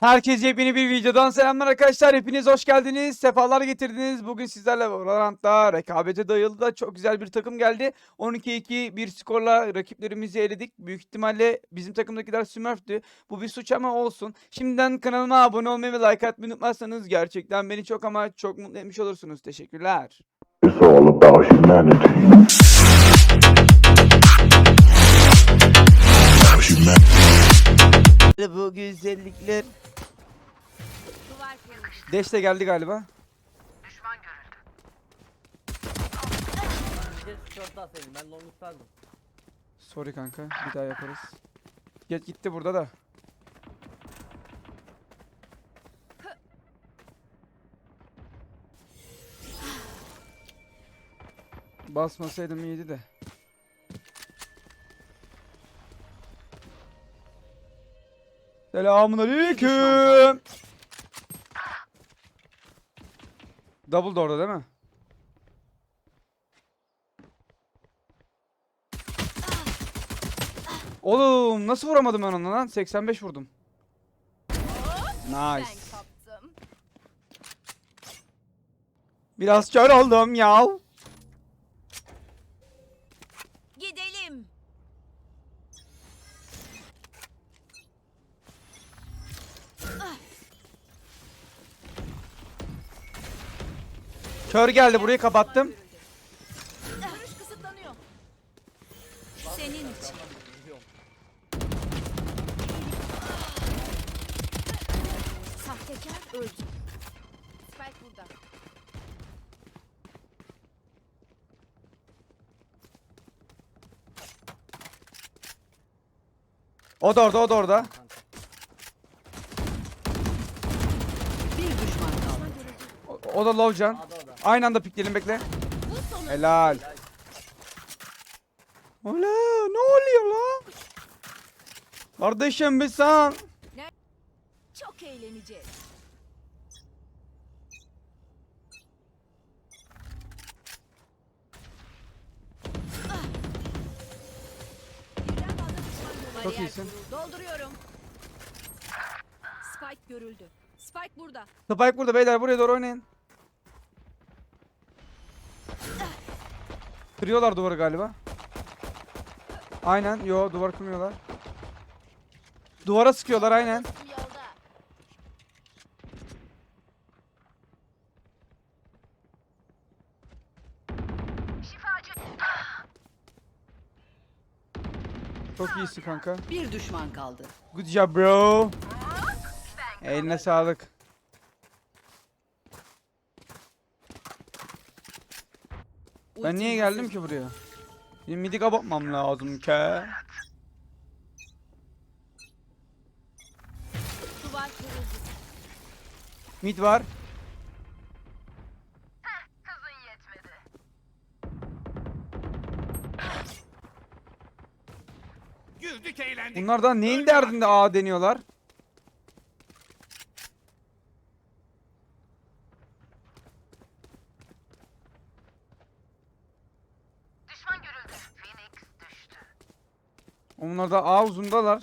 Herkese yepyeni bir videodan selamlar arkadaşlar. Hepiniz hoş geldiniz. Sefalar getirdiniz. Bugün sizlerle Valorant'ta rekabete dayalı da çok güzel bir takım geldi. 12-2 bir skorla rakiplerimizi eledik. Büyük ihtimalle bizim takımdakiler Smurf'tü. Bu bir suç ama olsun. Şimdiden kanalıma abone olmayı ve like atmayı unutmazsanız gerçekten beni çok ama çok mutlu etmiş olursunuz. Teşekkürler. It's all about humanity. Bu güzellikler. Deş de geldi galiba. Bir de skort atsaydım ben long tutardım. Sorry kanka. Bir daha yaparız. Git gitti burada da. Basmasaydım iyiydi de. Selamun aleyküm. Double da orada değil mi? Oğlum nasıl vuramadım ben onu lan? 85 vurdum. Nice. Biraz kör oldum ya. Kör geldi burayı kapattım. Görüş kısıtlanıyor. Senin için. Sahtekar öldü. Spike burada. O da orada o da orada. Bir düşman kaldı. O, o da low Aynı anda pikleyelim bekle. Helal. Ola ne oluyor lan? Kardeşim bir sen. çok eğleneceğiz. Çok iyisin. Dolduruyorum. Spike görüldü. Spike burada. Spike burada beyler buraya doğru oynayın. Kırıyorlar duvarı galiba. Aynen yo duvar kırmıyorlar. Duvara sıkıyorlar aynen. Çok iyisin kanka. Bir düşman kaldı. Good job bro. Eline sağlık. Ben niye geldim ki buraya? Benim midi kapatmam lazım ki. Duvar kırıldı. Mid var. Bunlardan neyin derdinde A deniyorlar? Onlar da A uzundalar.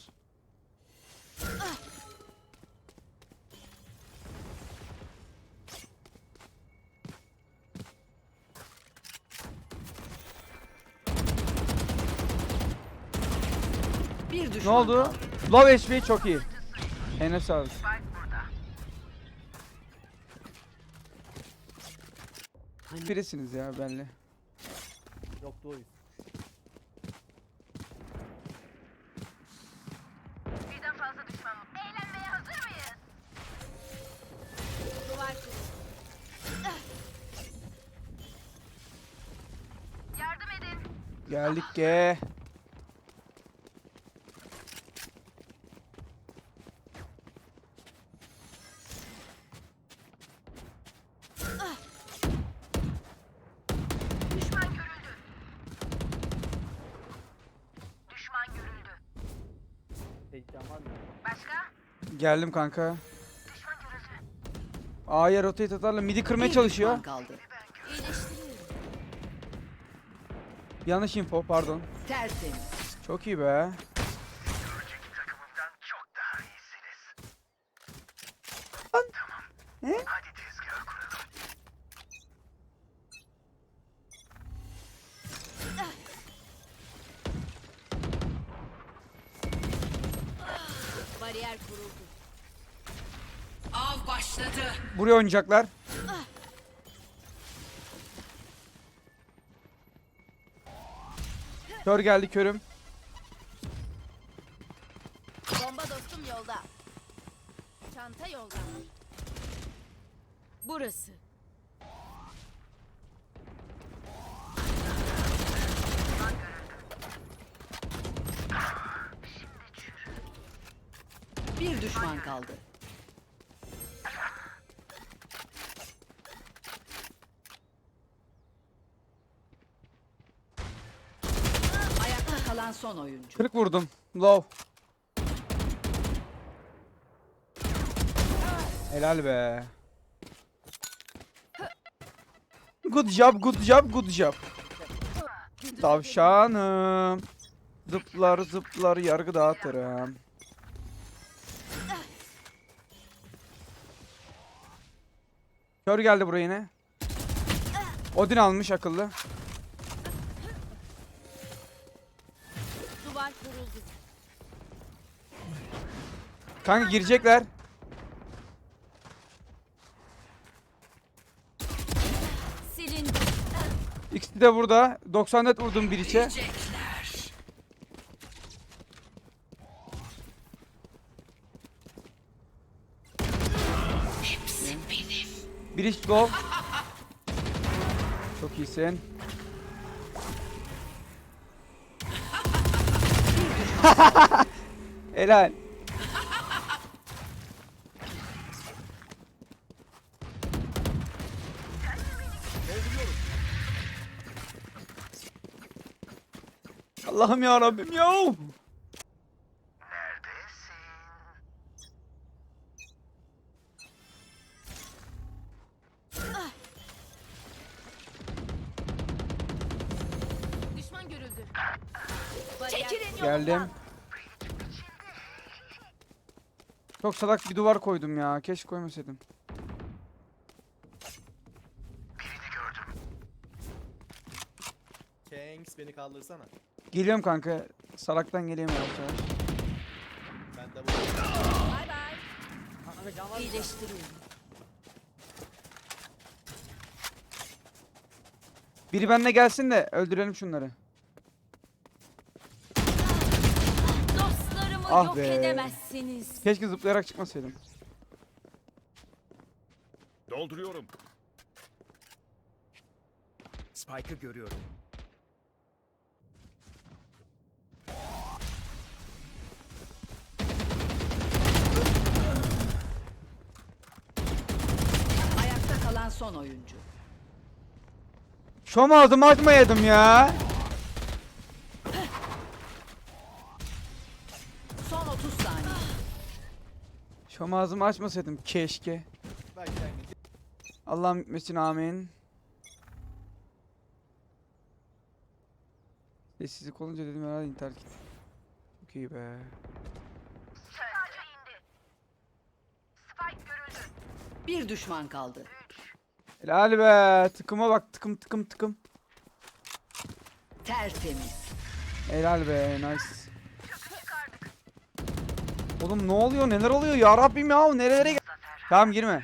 Bir Ne oldu? Low HP çok iyi. Enes sağlık. Birisiniz ya belli. Yoktu oyun. Geldik ge. Geldim kanka. A'ya rotate atarla midi kırmaya çalışıyor. kaldı. Yanlış info pardon. Tertemiz. Çok iyi be. He? Bariyer kuruldu. Av başladı. Buraya oynayacaklar. Kör geldi körüm. Bomba dostum yolda. Çanta yolda. Burası. Bir düşman kaldı. Ayakta kalan son oyuncu. 40 vurdum. Low. Helal be. Good job, good job, good job. Tavşanım. Zıplar zıplar yargı dağıtırım. Kör geldi buraya yine. Odin almış akıllı. Kuruldu. Kanka girecekler. Silindi. İkisi de burada. 94 vurdum bir içe. Bir iç go. Çok iyisin. Helal. Allah'ım ya Rabbim ya. Çekilin. Geldim. Çok salak bir duvar koydum ya. Keşke koymasaydım. Kanks beni kaldırsana. Geliyorum kanka. Salaktan geleyim yavaş yavaş. Ben de bu. Bay bay. İyileştiriyorum. Biri benimle gelsin de öldürelim şunları. Ah yok be. edemezsiniz. Keşke zıplayarak çıkmasaydım. Dolduruyorum. Spike'ı görüyorum. Ayakta kalan son oyuncu. Şom ağzımı açmayaydım ya. Ağzımı açmasaydım keşke. Allah'ım bitmesin amin. Sessizlik olunca dedim herhalde intihar gitti. Çok iyi be. Bir düşman kaldı. Helal be. Tıkıma bak tıkım tıkım tıkım. Tertemiz. Helal be nice. Oğlum ne oluyor neler oluyor ya Rabbim ya nerelere gel- Tamam girme.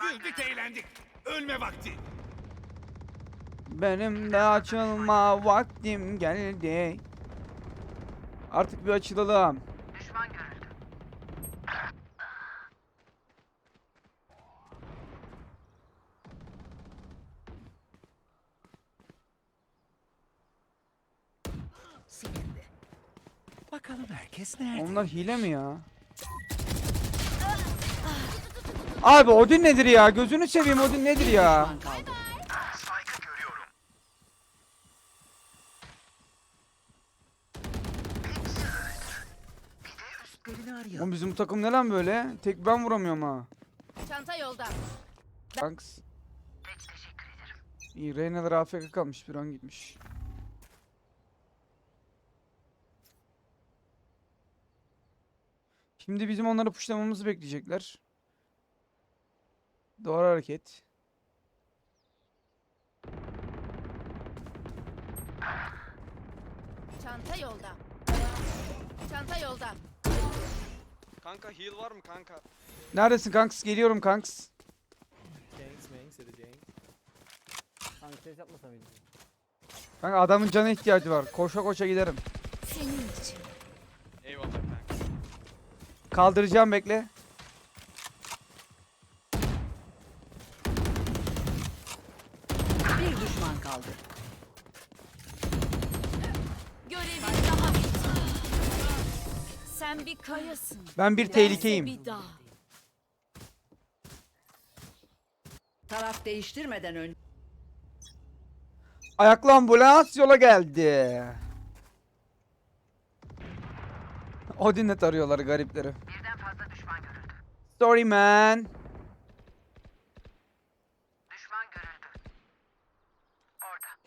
Güldük eğlendik. Ölme vakti. Benim de açılma vaktim geldi. Artık bir açılalım. Bakalım herkes nerede? Onlar hile mi ya? Abi Odin nedir ya? Gözünü seveyim Odin nedir ya? Düşman kaldı. Oğlum bizim takım ne lan böyle? Tek ben vuramıyorum ha. Çanta yolda. Thanks. İyi Reyna'lar AFK kalmış bir an gitmiş. Şimdi bizim onları puşlamamızı bekleyecekler. Doğru hareket. Çanta yolda. Çanta yolda. Kanka heal var mı kanka? Neredesin kanks? Geliyorum kanks. Janks, Manks ya da Janks. Kanka ses yapmasa mıydın? Kanka adamın cana ihtiyacı var. Koşa koşa giderim. Senin için. Kaldıracağım bekle. Bir düşman kaldı. Görevin daha bitmedi. Sen bir kayasın. Ben bir tehlikeyim. Bir dağ. Taraf değiştirmeden önce Ayaklı ambulans yola geldi. Odin'le arıyorlar garipleri. Birden fazla düşman görüldü. Sorry man.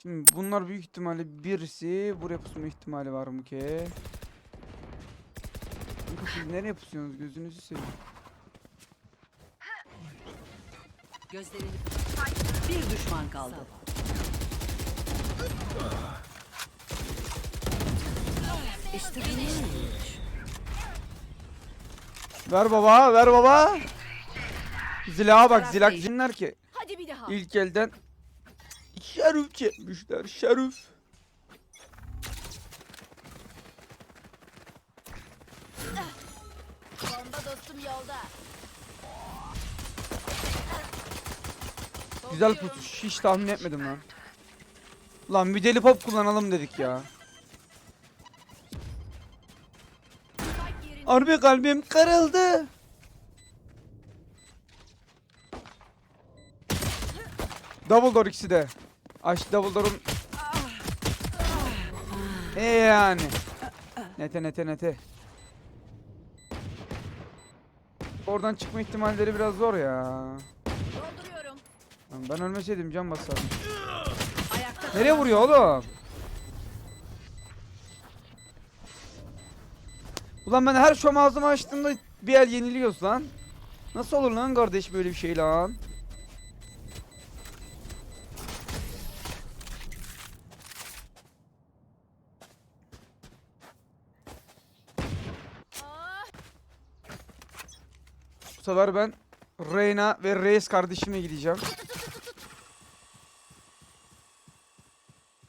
Şimdi bunlar büyük ihtimalle birisi buraya pusma ihtimali var mı ki? Kanka siz nereye pusuyorsunuz gözünüzü seveyim. gözlerini bir düşman kaldı. İşte benim. Ver baba ver baba. Zilaha bak zilak cinler ki. Hadi bir daha. İlk elden şerif çekmişler şerif. Bomba dostum yolda. Güzel pusuş hiç tahmin etmedim lan. Lan bir deli pop kullanalım dedik ya. Harbi kalbim kırıldı. Double door ikisi de. Aç double door'un. E yani. Nete nete nete. Oradan çıkma ihtimalleri biraz zor ya. Ben ölmeseydim can basardım. Nereye vuruyor oğlum? Ulan ben her şom ağzımı açtığımda bir el yeniliyoruz lan. Nasıl olur lan kardeş böyle bir şey lan? Bu sefer ben Reyna ve Reis kardeşime gideceğim.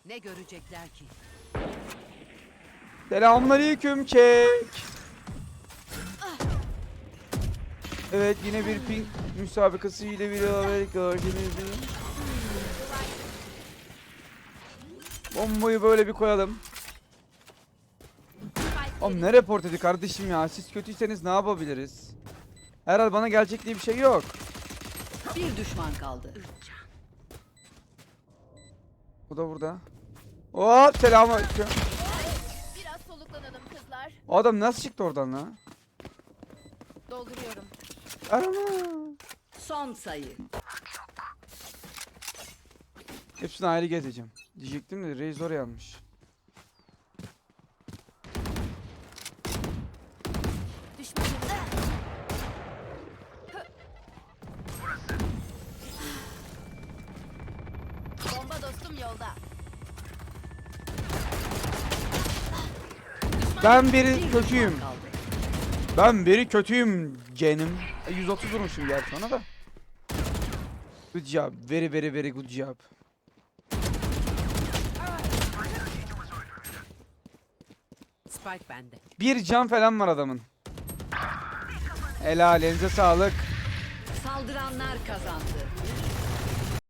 ne görecekler ki? Selamünaleyküm çek. Evet yine bir ping müsabakası ile bir haber karşınızdayım. Bombayı böyle bir koyalım. Oğlum ne report dedi kardeşim ya? Siz kötüyseniz ne yapabiliriz? Herhal bana gelecek diye bir şey yok. Bir düşman kaldı. O da burada. Hop selamünaleyküm. Biraz soluklanalım kızlar. O adam nasıl çıktı oradan lan? Dolduruyorum. Arama. Son sayı. Hepsini ayrı gezeceğim. Diyecektim de Reis oraya almış. Bomba dostum yolda. Ben biri Bir kötüyüm. Ben biri kötüyüm canım. E, 130 vurmuşum gerçi ona da. Good job. Very very very good job. Spike bende. Bir can falan var adamın. Helal elinize sağlık. Saldıranlar kazandı.